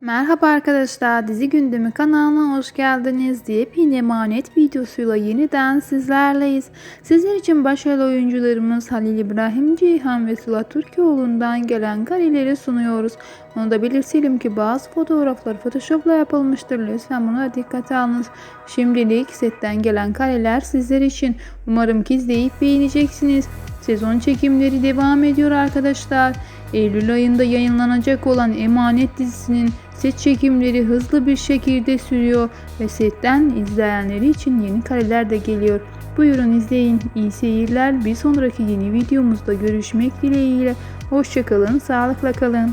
Merhaba arkadaşlar, Dizi Gündemi kanalına hoş geldiniz. Yepyeni emanet videosuyla yeniden sizlerleyiz. Sizler için başarılı oyuncularımız Halil İbrahim Ceyhan ve Sıla Türkoğlu'ndan gelen kareleri sunuyoruz. Onu da belirtelim ki bazı fotoğraflar photoshopla yapılmıştır. Lütfen buna dikkate alınız. Şimdilik setten gelen kareler sizler için. Umarım ki izleyip beğeneceksiniz. Sezon çekimleri devam ediyor arkadaşlar. Eylül ayında yayınlanacak olan Emanet dizisinin set çekimleri hızlı bir şekilde sürüyor ve setten izleyenleri için yeni kareler de geliyor. Buyurun izleyin. İyi seyirler. Bir sonraki yeni videomuzda görüşmek dileğiyle. Hoşçakalın, sağlıkla kalın.